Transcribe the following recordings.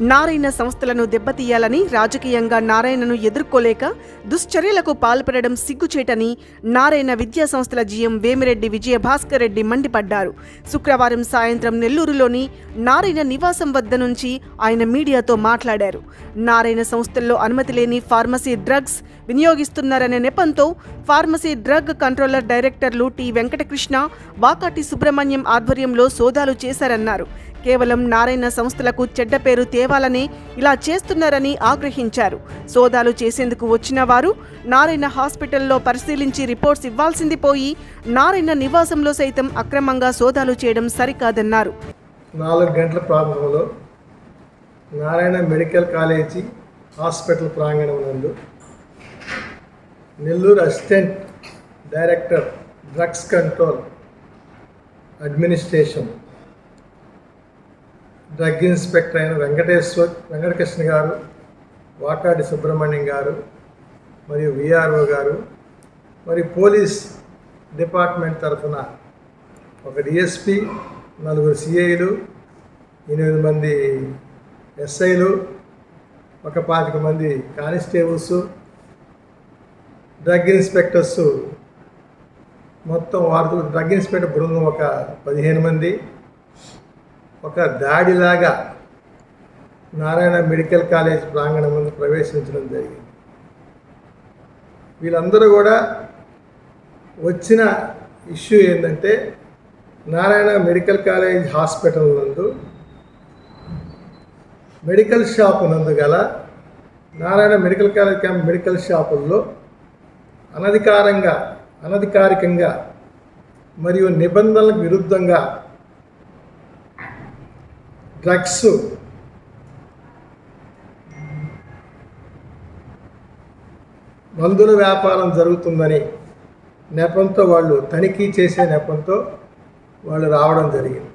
నారాయణ సంస్థలను దెబ్బతీయాలని రాజకీయంగా నారాయణను ఎదుర్కోలేక దుశ్చర్యలకు పాల్పడడం సిగ్గుచేటని నారాయణ విద్యా సంస్థల జీఎం వేమిరెడ్డి విజయభాస్కర్ రెడ్డి మండిపడ్డారు. శుక్రవారం సాయంత్రం నెల్లూరులోని నారాయణ నివాసం వద్ద నుంచి ఆయన మీడియాతో మాట్లాడారు. నారాయణ సంస్థల్లో అనుమతి లేని ఫార్మసీ డ్రగ్స్ వినియోగిస్తున్నారనే నెపంతో ఫార్మసీ డ్రగ్ కంట్రోలర్ డైరెక్టర్లు టి వెంకటకృష్ణ వాకాటి సుబ్రహ్మణ్యం ఆధ్వర్యంలో సోదాలు చేశారన్నారు. కేవలం నారాయణ సంస్థలకు చెడ్డ పేరు తేవాలని ఇలా చేస్తున్నారని ఆగ్రహించారు. సోదాలు చేసేందుకు వచ్చిన వారు నారాయణ హాస్పిటల్లో పరిశీలించి రిపోర్ట్స్ ఇవ్వాల్సింది పోయి నారాయణ నివాసంలో సైతం అక్రమంగా సోదాలు చేయడం సరికాదన్నారు. నాలుగు గంటల ప్రారంభంలో నారాయణ మెడికల్ కాలేజీ హాస్పిటల్ ప్రాంగణం నందు Nellore assistant director drugs control administration drug inspector అయిన వెంకటేశ్వర్ వెంకటకృష్ణ గారు వాకాడి సుబ్రహ్మణ్యం గారు మరియు విఆర్ఓ గారు మరియు పోలీస్ డిపార్ట్మెంట్ తరఫున ఒక డిఎస్పి నలుగురు సిఐలు ఎనిమిది మంది ఎస్ఐలు ఒక పాతిక మంది కానిస్టేబుల్స్ డ్రగ్ ఇన్స్పెక్టర్స్ మొత్తం వారితో డ్రగ్ ఇన్స్పెక్టర్ బృందం ఒక పదిహేను మంది. ఒక దాడిలాగా నారాయణ మెడికల్ కాలేజ్ ప్రాంగణం ముందు ప్రవేశించడం జరిగింది. వీళ్ళందరూ కూడా వచ్చిన ఇష్యూ ఏంటంటే నారాయణ మెడికల్ కాలేజ్ హాస్పిటల్ నందు మెడికల్ షాప్ నందు గల Narayana medical college camp medical షాపుల్లో అనధికారంగా అనధికారికంగా మరియు నిబంధనలకు విరుద్ధంగా డ్రగ్స్ మందుల వ్యాపారం జరుగుతుందని నెపంతో వాళ్ళు తనిఖీ చేసే నెపంతో వాళ్ళు రావడం జరిగింది.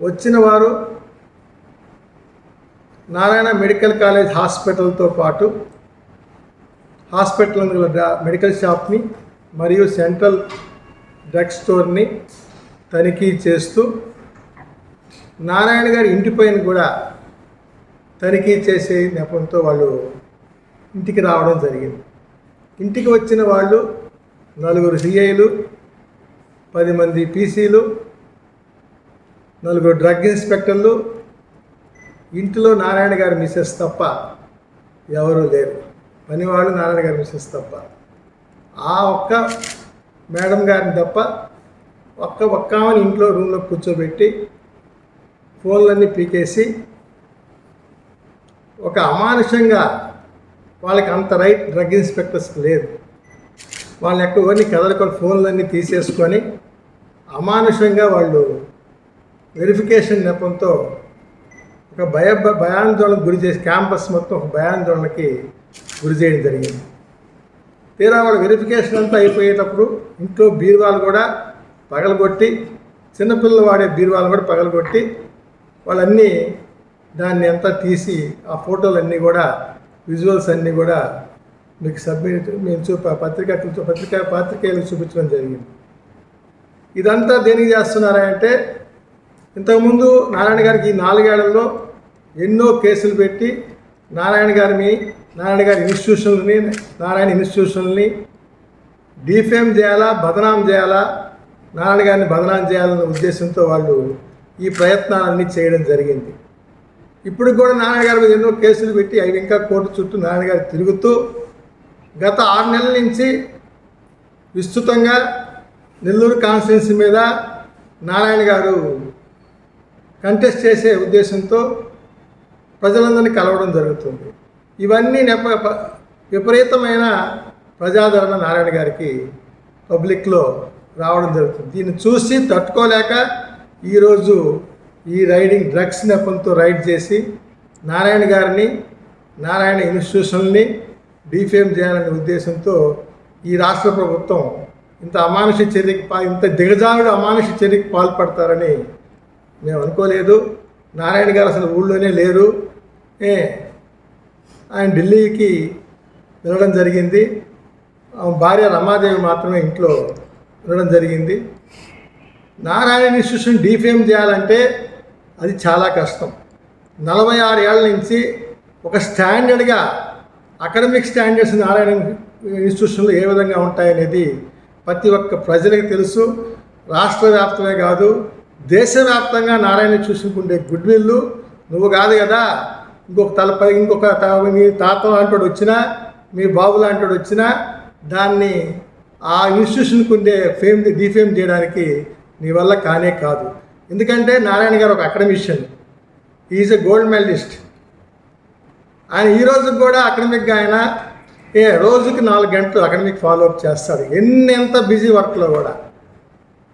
వచ్చిన వారు నారాయణ మెడికల్ కాలేజ్ హాస్పిటల్తో పాటు హాస్పిటల్ గల డ్రా- మెడికల్ షాప్ని మరియు సెంట్రల్ డ్రగ్ స్టోర్ని తనిఖీ చేస్తూ నారాయణ గారి ఇంటి పైన కూడా తనిఖీ చేసే నెపంతో వాళ్ళు ఇంటికి రావడం జరిగింది. ఇంటికి వచ్చిన వాళ్ళు నలుగురు సిఐలు పది మంది పీసీలు నలుగురు డ్రగ్ ఇన్స్పెక్టర్లు ఇంటిలో నారాయణ గారి మిస్సెస్ తప్ప ఎవరూ లేరు. పనివాళ్ళు నారాయణ గారి మిస్సెస్ తప్ప. ఆ ఒక్క మేడం గారిని తప్ప ఒక్క ఒక్క ఆమెను ఇంట్లో రూమ్లో కూర్చోబెట్టి ఫోన్లన్నీ పీకేసి ఒక అమానుషంగా వాళ్ళకి అంత రైట్ డ్రగ్ ఇన్స్పెక్టర్స్ లేదు. వాళ్ళని ఎక్కువన్నీ కదలకొని ఫోన్లన్నీ తీసేసుకొని అమానుషంగా వాళ్ళు వెరిఫికేషన్ నెపంతో ఒక భయ భయాందోళనకు గురి చేసి క్యాంపస్ మొత్తం ఒక భయాందోళనకి గురి చేయడం జరిగింది. తీరా వాళ్ళ వెరిఫికేషన్ అంతా అయిపోయేటప్పుడు ఇంట్లో బీరువాలు కూడా పగలగొట్టి చిన్నపిల్లలు వాడే బీరువాలు కూడా పగలగొట్టి వాళ్ళన్నీ దాన్ని అంతా తీసి ఆ ఫోటోలన్నీ కూడా విజువల్స్ అన్నీ కూడా మీకు సబ్మిట్ మేము చూప పత్రిక పత్రిక పాత్రికేయులకు చూపించడం జరిగింది. ఇదంతా దేనికి చేస్తున్నారంటే ఇంతకుముందు నారాయణ గారికి ఈ నాలుగేళ్ళలో ఎన్నో కేసులు పెట్టి నారాయణ గారిని నారాయణ గారి ఇన్స్టిట్యూషన్ని నారాయణ ఇన్స్టిట్యూషన్ని డిఫేమ్ చేయాలా బదనాం చేయాలా నారాయణ గారిని బదనాం చేయాలన్న ఉద్దేశంతో వాళ్ళు ఈ ప్రయత్నాలన్నీ చేయడం జరిగింది. ఇప్పుడు కూడా నారాయణ గారి మీద ఎన్నో కేసులు పెట్టి అవి ఇంకా కోర్టు చుట్టూ నారాయణ గారు తిరుగుతూ గత ఆరు నెలల నుంచి విస్తృతంగా నెల్లూరు కాన్స్టిట్యున్సీ మీద నారాయణ గారు కంటెస్ట్ చేసే ఉద్దేశంతో ప్రజలందరినీ కలవడం జరుగుతుంది. ఇవన్నీ నెప విపరీతమైన ప్రజాదరణ నారాయణ గారికి పబ్లిక్లో రావడం జరుగుతుంది. దీన్ని చూసి తట్టుకోలేక ఈరోజు ఈ రైడింగ్ డ్రగ్స్ నెపంతో రైడ్ చేసి నారాయణ గారిని నారాయణ ఇన్స్టిట్యూషన్ని డీఫేమ్ చేయాలనే ఉద్దేశంతో ఈ రాష్ట్ర ప్రభుత్వం ఇంత అమానుష చర్యకి పా ఇంత దిగజారుడు అమానుష చర్యకి పాల్పడతారని మేము అనుకోలేదు. నారాయణ గారు అసలు ఊళ్ళోనే లేరు. ఏ ఆయన ఢిల్లీకి వెళ్ళడం జరిగింది. భార్య రమాదేవి మాత్రమే ఇంట్లో ఉండడం జరిగింది. నారాయణ ఇన్స్టిట్యూషన్ డీఫేమ్ చేయాలంటే అది చాలా కష్టం. నలభై ఆరు ఏళ్ళ నుంచి ఒక స్టాండర్డ్గా అకాడమిక్ స్టాండర్డ్స్ నారాయణ ఇన్స్టిట్యూషన్లో ఏ విధంగా ఉంటాయనేది ప్రతి ఒక్క ప్రజలకు తెలుసు. రాష్ట్ర వ్యాప్తమే కాదు దేశవ్యాప్తంగా నారాయణ ఇన్స్టిట్యూషన్కి ఉండే గుడ్ విల్లు నువ్వు కాదు కదా. ఇంకొక తలపై ఇంకొక మీ తాత లాంటి వచ్చినా మీ బాబు లాంటి వచ్చినా దాన్ని ఆ ఇన్స్టిట్యూషన్కి ఉండే ఫేమ్ డిఫేమ్ చేయడానికి నీ వల్ల కానే కాదు. ఎందుకంటే నారాయణ గారు ఒక academician is a gold medalist ఆయన ఈ రోజుకి కూడా అకాడమిక్గా ఆయన ఏ రోజుకి నాలుగు గంటలు అకాడమిక్ ఫాలోఅప్ చేస్తాడు. ఎన్ని ఎంత బిజీ వర్క్లో కూడా.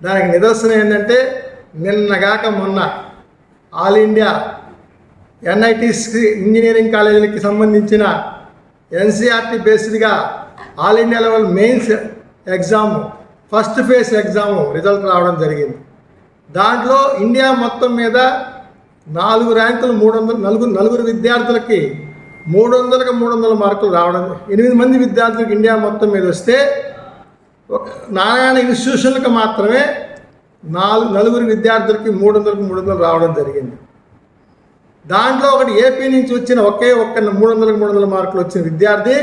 దానికి నిదర్శనం ఏంటంటే నిన్నగాక మొన్న ఆల్ ఇండియా ఎన్ఐటీస్ ఇంజనీరింగ్ కాలేజీలకి సంబంధించిన NCERT బేస్డ్గా all India level mains exam first phase exam result రావడం జరిగింది. దాంట్లో ఇండియా మొత్తం మీద నాలుగు ర్యాంకులు మూడు వందలు నలుగురు నలుగురు విద్యార్థులకి మూడు వందలకు మూడు వందల మార్కులు రావడం ఎనిమిది మంది విద్యార్థులకు ఇండియా మొత్తం మీద వస్తే ఒక నారాయణ ఇన్స్టిట్యూషన్లకు మాత్రమే నాలుగు నలుగురు విద్యార్థులకి మూడు వందలకు మూడు వందలు రావడం జరిగింది. దాంట్లో ఒకటి ఏపీ నుంచి వచ్చిన ఒకే ఒక్క మూడు వందలకు మూడు వందల మార్కులు వచ్చిన విద్యార్థి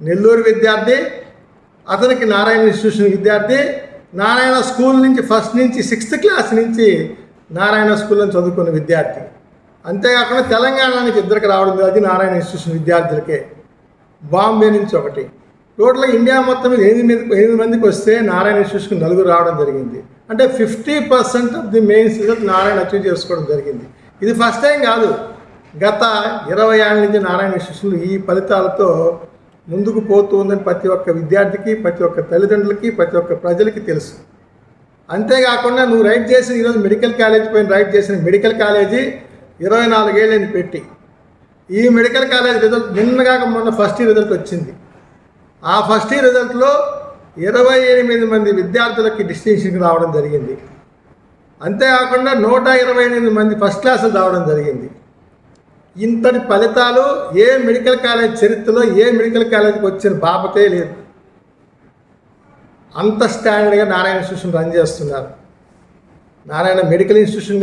నెల్లూరు విద్యార్థి అతనికి నారాయణ ఇన్స్టిట్యూషన్ విద్యార్థి నారాయణ స్కూల్ నుంచి ఫస్ట్ నుంచి సిక్స్త్ క్లాస్ నుంచి నారాయణ స్కూల్లో చదువుకున్న విద్యార్థి. అంతేకాకుండా తెలంగాణ నుంచి ఇద్దరికి రావడం అది నారాయణ ఇన్స్టిట్యూషన్ విద్యార్థులకే. బాంబే నుంచి ఒకటి. టోటల్ ఇండియా మొత్తం మీద ఎనిమిది ఎనిమిది మందికి వస్తే నారాయణ ఇన్స్టిట్యూషన్ నలుగురు రావడం జరిగింది. అంటే fifty percent of the mains result Narayana achieve చేసుకోవడం జరిగింది. ఇది ఫస్ట్ టైం కాదు. గత ఇరవై ఏళ్ళ నుంచి నారాయణ శిష్యులు ఈ ఫలితాలతో ముందుకు పోతూ ఉందని ప్రతి ఒక్క విద్యార్థికి ప్రతి ఒక్క తల్లిదండ్రులకి ప్రతి ఒక్క ప్రజలకి తెలుసు. అంతేకాకుండా నువ్వు రైట్ చేసిన ఈరోజు మెడికల్ కాలేజ్ పైన రైట్ చేసిన మెడికల్ కాలేజీ ఇరవై నాలుగేళ్ళని పెట్టి. ఈ మెడికల్ కాలేజ్ రిజల్ట్ నిన్నగాక మొన్న ఫస్ట్ ఇయర్ రిజల్ట్ వచ్చింది. ఆ ఫస్ట్ ఇయర్ రిజల్ట్లో ఇరవై ఎనిమిది మంది విద్యార్థులకి డిస్టింక్షన్కి రావడం జరిగింది. అంతేకాకుండా నూట ఇరవై ఎనిమిది మంది ఫస్ట్ క్లాసులు రావడం జరిగింది. ఇంతటి ఫలితాలు ఏ మెడికల్ కాలేజ్ చరిత్రలో ఏ మెడికల్ కాలేజీకి వచ్చిన బాపతే లేదు. అంత స్టాండర్డ్గా నారాయణ ఇన్స్టిట్యూషన్ రన్ చేస్తున్నారు. Narayana medical institution